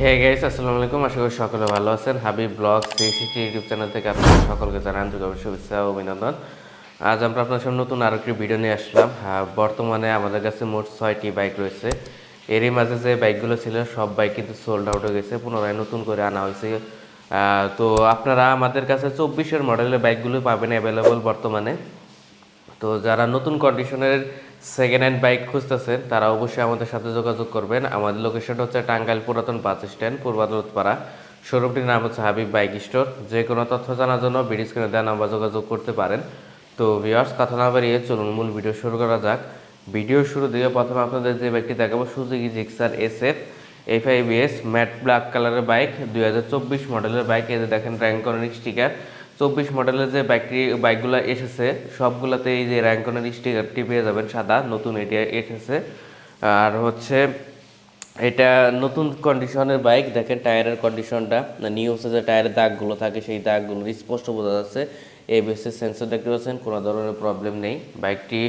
Hey guys আসসালামু আলাইকুম আশা করি সকলে ভালো আছেন। Habib blog CCT YouTube channel থেকে আপনাদের সকলকে জানাই আন্তরিক শুভেচ্ছা ও অভিনন্দন। আজ আমরা আপনার সামনে নতুন আরও একটি ভিডিও নিয়ে আসলাম। বর্তমানে আমাদের কাছে মোট ছয়টি বাইক রয়েছে। এরই মাঝে যে বাইকগুলো ছিল, সব বাইক কিন্তু সোল্ড আউট হয়ে গেছে। পুনরায় নতুন করে আনা হয়েছে। তো আপনারা আমাদের কাছে চব্বিশের মডেলের বাইকগুলো পাবেন অ্যাভেলেবল বর্তমানে। তো যারা নতুন কন্ডিশনের সেকেন্ড হ্যান্ড বাইক খুঁজতেছেন, তারা অবশ্যই আমাদের সাথে যোগাযোগ করবেন। আমাদের লোকেশনটা হচ্ছে টাঙ্গাইল পুরাতন বাস স্ট্যান্ড পূর্বাদরতপাড়া শোরুমটির নাম হচ্ছে হাবিব বাইক স্টোর। যে কোনো তথ্য জানার জন্য বিডি স্ক্রিনে দেওয়া নাম্বার যোগাযোগ করতে পারেন। তো ভিওয়ার্স কথা না বাড়িয়ে চলুন মূল ভিডিও শুরু করা যাক। ভিডিও শুরু দিয়ে প্রথমে আপনাদের যে বাইকটি দেখাবো Suzuki Gixxer S F F IBS matte black কালারের বাইক দুই হাজার চব্বিশ মডেলের বাইক এই দেখেন দেখেন র্যাঙ্কনের স্টিকার চব্বিশ মডেলের যে বাইকটি বাইকগুলো এসেছে, সবগুলোতে এই যে র্যাঙ্কনের স্টিকারটি পেয়ে যাবেন, সাদা, নতুন এটি এসেছে। আর হচ্ছে, এটা নতুন কন্ডিশনের বাইক দেখেন টায়ারের কন্ডিশনটা নিউ যে টায়ারের দাগগুলো থাকে, সেই দাগগুলো স্পষ্ট বোঝা যাচ্ছে। এবিএসের সেন্সর দেখতে পাচ্ছেন, কোনো ধরনের প্রবলেম নেই। বাইকটি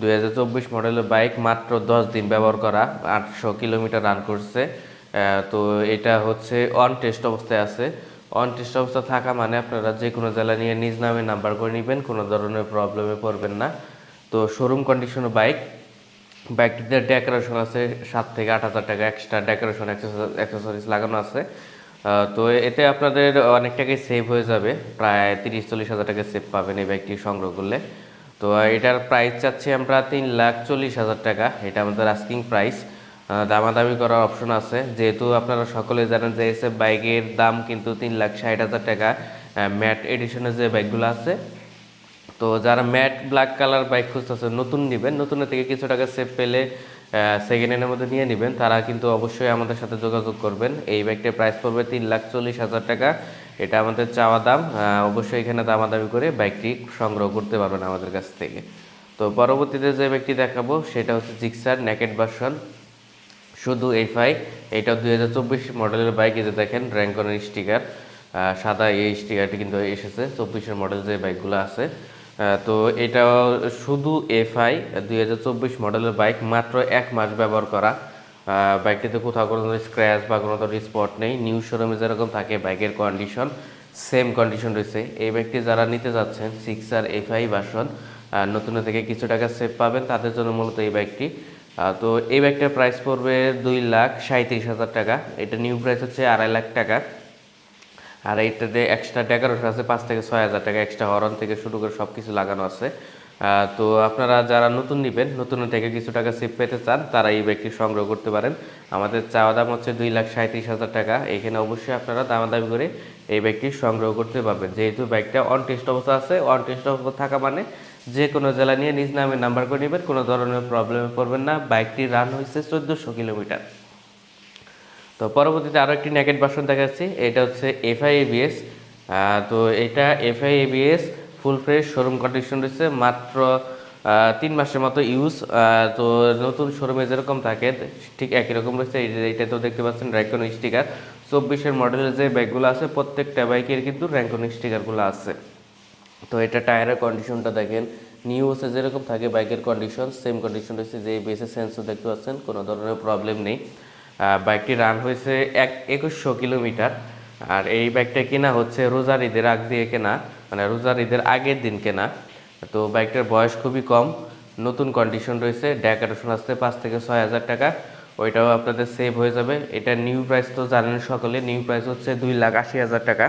দু হাজার চব্বিশ মডেলের বাইক মাত্র দশ দিন ব্যবহার করা, আটশো কিলোমিটার রান করছে। তো এটা হচ্ছে অন টেস্ট অবস্থায় আছে। অন টেস্ট অবস্থা থাকা মানে আপনারা যে কোনো জেলা নিয়ে নিজ নামে নাম্বার করে নেবেন, কোনো ধরনের প্রবলেমে পড়বেন না। তো শোরুম কন্ডিশনের বাইক বাইকটিতে ডেকোরেশন আছে, সাত থেকে আট হাজার টাকা এক্সট্রা ডেকোরেশন অ্যাক্সেসরিজ লাগানো আছে। তো এতে আপনাদের অনেক টাকাই সেভ হয়ে যাবে, প্রায় তিরিশ, চল্লিশ হাজার টাকা সেভ পাবেন এই বাইকটি সংগ্রহ করলে। তো এটার প্রাইস চাচ্ছি আমরা তিন লাখ চল্লিশ হাজার টাকা, এটা আমাদের আস্কিং প্রাইস দামাদামি করার অপশন আছে। যেহেতু আপনারা সকলে জানেন যে এসএফ বাইকের দাম কিন্তু তিন লাখ ষাট হাজার টাকা ম্যাট এডিশনের যে বাইকগুলো আছে। তো যারা ম্যাট ব্ল্যাক কালার বাইক খুঁজতেছে, নতুন নেবেন, নতুনের থেকে কিছু টাকা সেভ পেলে সেকেন্ড হ্যান্ডের মধ্যে নিয়ে নেবেন। তারা কিন্তু অবশ্যই আমাদের সাথে যোগাযোগ করবেন। এই বাইকটির প্রাইস পড়বে তিন লাখ চল্লিশ হাজার টাকা। এটা আমাদের চাওয়া দাম। অবশ্যই এখানে দামাদামি করে বাইকটি সংগ্রহ করতে পারবেন আমাদের কাছ থেকে। তো পরবর্তীতে যে বাইকটি দেখাবো, সেটা হচ্ছে জিক্সার নেকেট ভার্সন শুধু এফআই এটা দুই হাজার চব্বিশ মডেলের বাইক এই যে দেখেন র্যাঙ্কনের স্টিকার সাদা এই স্টিকারটি কিন্তু এসেছে, চব্বিশের মডেল যে বাইকগুলো আছে। তো এটা শুধু এফআই দুই হাজার চব্বিশ মডেলের বাইক মাত্র এক মাস ব্যবহার করা। বাইকটিতে কোথাও কোনো ধরনের স্ক্র্যাচ বা কোনো ধরনের স্পট নেই। নিউ শোরুমে যেরকম থাকে বাইকের কন্ডিশন সেম কন্ডিশন রয়েছে। এই বাইকটি যারা নিতে যাচ্ছেন সিক্স আর এফআই ভার্সন নতুন থেকে কিছু টাকা সেভ পাবেন, তাদের জন্য মূলত এই বাইকটি তো এই ব্যাগটার প্রাইস পড়বে দুই লাখ সাঁত্রিশ হাজার টাকা। এটা নিউ প্রাইস হচ্ছে আড়াই লাখ টাকা। আর এইটাতে এক্সট্রা ডেকোরেশন আছে পাঁচ থেকে ছয় হাজার টাকা এক্সট্রা হরন থেকে শুরু করে সব কিছু লাগানো আছে। তো আপনারা যারা নতুন নেবেন, নতুন থেকে কিছু টাকা সেভ পেতে চান, তারা এই ব্যাগটি সংগ্রহ করতে পারেন। আমাদের চাওয়া দাম হচ্ছে দুই লাখ সাঁত্রিশ হাজার টাকা। এখানে অবশ্যই আপনারা দামাদামি করে এই ব্যাগটি সংগ্রহ করতে পারবেন। যেহেতু ব্যাগটা অন টেস্ট অবস্থা আছে অন টেস্ট অবস্থা থাকা মানে যে কোনো জেলা নিয়ে নিজ নামে নাম্বার করে নেবেন, কোনো ধরনের প্রবলেমে পড়বেন না। বাইকটি রান হয়েছে চোদ্দোশো কিলোমিটার। তো পরবর্তীতে আরও একটি নেকেট ভার্সন দেখাচ্ছি। এটা হচ্ছে এফআই এবিএস তো এটা FI ABS full fresh showroom condition রয়েছে। মাত্র তিন মাসের মতো ইউজ তো নতুন শোরুমে যেরকম থাকে, ঠিক একই রকম রয়েছে। এইটা তো দেখতে পাচ্ছেন র্যাঙ্কন স্টিকার চব্বিশের মডেলের যে ব্যাগগুলো আছে, প্রত্যেকটা বাইকের কিন্তু র্যাঙ্কন স্টিকারগুলো আছে। তো এটা টায়ারের কন্ডিশনটা দেখেন। নিউ হচ্ছে যেরকম থাকে বাইকের কন্ডিশন সেম কন্ডিশন রয়েছে যে বেসে সেন্সর দেখতে পাচ্ছেন, কোনো ধরনের প্রবলেম নেই। বাইকটি রান হয়েছে এক একুশশো কিলোমিটার। আর এই বাইকটা কেনা হচ্ছে রোজার ঈদের আগ দিয়ে কেনা মানে রোজার ঈদের আগের দিন কেনা। তো বাইকটার বয়স খুবই কম, নতুন কন্ডিশন রয়েছে ডেকোরেশন আসতে পাঁচ থেকে ছয় হাজার টাকা। ওইটাও আপনাদের সেভ হয়ে যাবে। এটা নিউ প্রাইস তো জানেন সকলে নিউ প্রাইস হচ্ছে দুই লাখ আশি হাজার টাকা।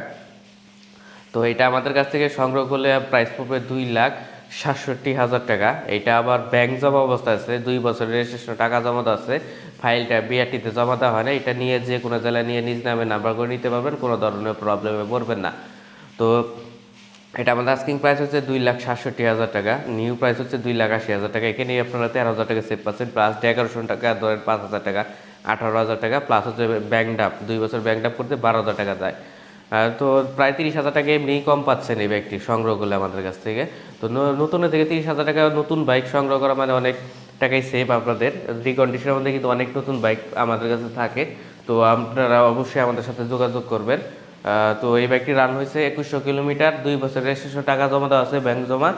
তো এটা আমাদের কাছ থেকে সংগ্রহ করলে প্রাইস পড়বে দুই লাখ সাতষট্টি হাজার টাকা। এটা আবার ব্যাংক জমা অবস্থা আছে, দুই বছরের রেজিস্ট্রেশন, টাকা জমা আছে। ফাইলটা বিআরটিতে জমা দেওয়া হয় না এটা নিয়ে যে কোনো জেলায় নিয়ে নিজ নামে নাম্বার করে নিতে পারবেন, কোনো ধরনের প্রবলেমে পড়বেন না। তো এটা আমাদের আস্কিং প্রাইস হচ্ছে দুই লাখ সাতষট্টি হাজার টাকা নিউ প্রাইস হচ্ছে দুই লাখ আশি হাজার টাকা। এখানে আপনারা তেরো হাজার টাকা সেভ পাচ্ছেন প্লাস এগারোশো টাকা, ধরেন পাঁচ হাজার টাকা, আঠারো হাজার টাকা প্লাস হচ্ছে ব্যাংক ডাপ দুই বছর ব্যাংক ডাপ করতে বারো হাজার টাকা যায়। তো প্রায় তিরিশ হাজার টাকা এমনিই কম পাচ্ছেন এই ব্যাগটি সংগ্রহ করলে আমাদের কাছ থেকে। তো নতুনের থেকে তিরিশ হাজার টাকা নতুন বাইক সংগ্রহ করা মানে অনেক টাকাই সেভ আপনাদের। রিকন্ডিশনের মধ্যে কিন্তু অনেক নতুন বাইক আমাদের কাছে থাকে, তো আপনারা অবশ্যই আমাদের সাথে যোগাযোগ করবেন। তো এই বাইকটি রান হয়েছে একুশশো কিলোমিটার, দুই বছর রেজিস্ট্রেশন টাকা জমা দেওয়া আছে ব্যাংক জমা।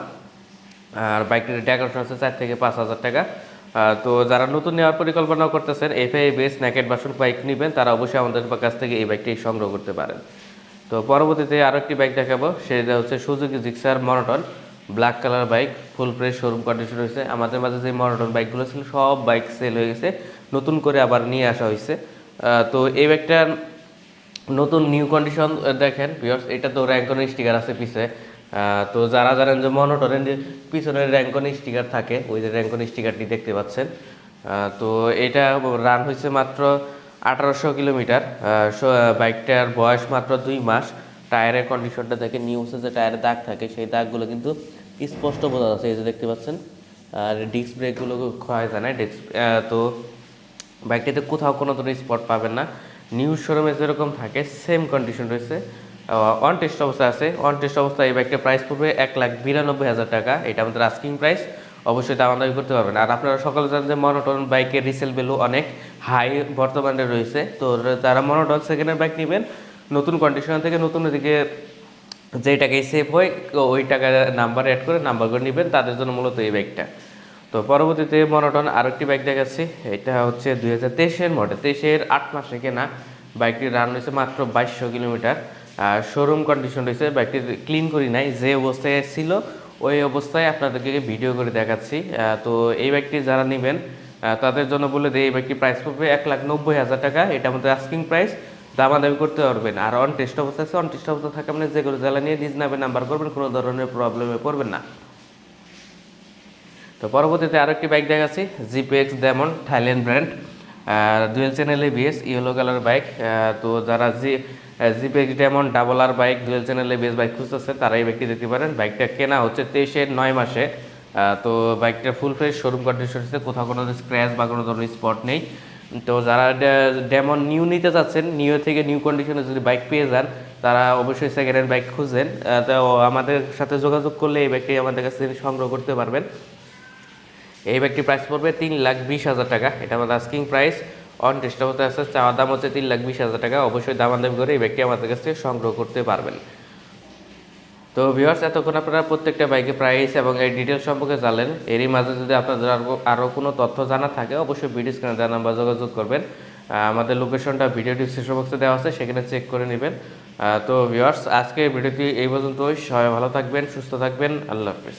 আর বাইকটির ডেকোরেশন আছে চার থেকে পাঁচ হাজার টাকা। তো যারা নতুন নেওয়ার পরিকল্পনা করতেছেন এফআই বেস ন্যাকেট বাসন বাইক নেবেন, তারা অবশ্যই আমাদের কাছ থেকে এই বাইকটি সংগ্রহ করতে পারেন। তো পরবর্তীতে আরও একটি বাইক দেখাবো, সেটা হচ্ছে Suzuki Gixxer monotone black colour bike full fresh showroom condition হয়েছে আমাদের মাঝে যে মনোটন বাইকগুলো ছিল, সব বাইক সেল হয়ে গেছে, নতুন করে আবার নিয়ে আসা হয়েছে। তো এই বাইকটার নতুন নিউ কন্ডিশন দেখেন ভিউয়ার্স এটা তো র্যাঙ্কন স্টিকার আছে পিছে। তো যারা জানেন যে মনোটনের যে পিছনের র্যাঙ্কন স্টিকার থাকে, ওই যে র্যাঙ্কন স্টিকারটি দেখতে পাচ্ছেন। তো এটা রান হয়েছে মাত্র আঠারোশো কিলোমিটার। বাইকটার বয়স মাত্র দুই মাস। টায়ারের কন্ডিশনটা দেখে নিউজে যে টায়ারের দাগ থাকে, সেই দাগগুলো কিন্তু স্পষ্ট বোঝা যাচ্ছে। এই যে দেখতে পাচ্ছেন, আর ডিস্ক ব্রেকগুলো ক্ষয় যায় না। ডিস্ক তো বাইকটিতে কোথাও কোনো ধরনের স্পট পাবেন না। নিউ শোরুমে যেরকম থাকে সেম কন্ডিশন রয়েছে। অন টেস্ট অবস্থা আছে। অন টেস্ট অবস্থায় এই বাইকটার প্রাইস পড়বে এক লাখ বিরানব্বই হাজার টাকা। এটা আমাদের আস্কিং প্রাইস অবশ্যই দাম দাবি করতে পারবেন। আর আপনারা সকলে জানেন যে মনোটন বাইকের রিসেল ভ্যালু অনেক। হাই বর্তমানে রয়েছে। তো যারা মনোটন সেকেন্ডের বাইক নেবেন, নতুন কন্ডিশন থেকে নতুন দিকে যে টাকায় সেভ হয়, ওই টাকা নাম্বার অ্যাড করে নাম্বার করে নেবেন, তাদের জন্য মূলত এই বাইকটা তো পরবর্তীতে মনোটন আরও একটি বাইক দেখাচ্ছি। এটা হচ্ছে দুই হাজার তেইশের মডেল তেইশের আট মাসে কেনা। বাইকটি রান হয়েছে মাত্র বাইশশো কিলোমিটার। শোরুম কন্ডিশন রয়েছে বাইকটি ক্লিন করি নাই, যে অবস্থায় ছিল, ওই অবস্থায় আপনাদেরকে ভিডিও করে দেখাচ্ছি। তো এই বাইকটি যারা নেবেন তাদের জন্য বলে দিই এই বাইকটি প্রাইস পড়বে? এক লাখ নব্বই হাজার টাকা। এটা আমাদের আস্কিং প্রাইস দামাদামি করতে পারবেন। আর অন টেস্ট অবস্থা আছে। অন টেস্ট অবস্থা থাকে আপনি যেগুলো জ্বালা নিয়ে নিজ নামে নাম্বার করবেন, কোনো ধরনের প্রবলেমে পড়বেন না। তো পরবর্তীতে আরও একটি বাইক দেখাচ্ছি। GPX Demon Thailand brand dual channel ABS yellow colour bike তো যারা জি জিপিএক্স ডেমন ডাবল আর bike dual channel ABS bike খুঁজতেছে, তারা এই বাইকটি দেখতে পারেন। বাইকটা কেনা হচ্ছে তেইশের নয় মাসে। তো বাইকটা ফুল ফ্রেশ শোরুম কন্ডিশন হচ্ছে কোথাও কোনো স্ক্র্যাচ বা কোনো ধরনের স্পট নেই। তো যারা ডেমন নিউ নিতে চাচ্ছেন নিউ থেকে নিউ কন্ডিশনে যদি বাইক পেয়ে যান, তারা অবশ্যই সেকেন্ড হ্যান্ড বাইক খুঁজেন। তো আমাদের সাথে যোগাযোগ করলে এই বাইকটি আমাদের কাছ সংগ্রহ করতে পারবেন। এই ব্যাগটির প্রাইস পড়বে তিন লাখ বিশ হাজার টাকা। এটা আমাদের আস্কিং প্রাইস অন টেস্ট অবস্থা আছে চাওয়ার দাম হচ্ছে তিন লাখ বিশ হাজার টাকা। অবশ্যই দামাদামি করে এই ব্যাগটি আমাদের কাছ থেকে সংগ্রহ করতে পারবেন। তো ভিওয়ার্স এতক্ষণ আপনারা প্রত্যেকটা বাইকের প্রাইস এবং এই ডিটেলস সম্পর্কে জানলেন। এরই মাঝে যদি আপনাদের আরও কোনো তথ্য জানা থাকে, অবশ্যই ভিডিও স্ক্রিনে দেওয়া নাম্বার যোগাযোগ করবেন। আমাদের লোকেশনটা ভিডিও ডিসক্রিপশন বক্সে দেওয়া আছে, সেখানে চেক করে নেবেন। তো ভিওয়ার্স আজকে ভিডিওটি এই পর্যন্তই। সবাই ভালো থাকবেন, সুস্থ থাকবেন। আল্লাহ হাফিজ।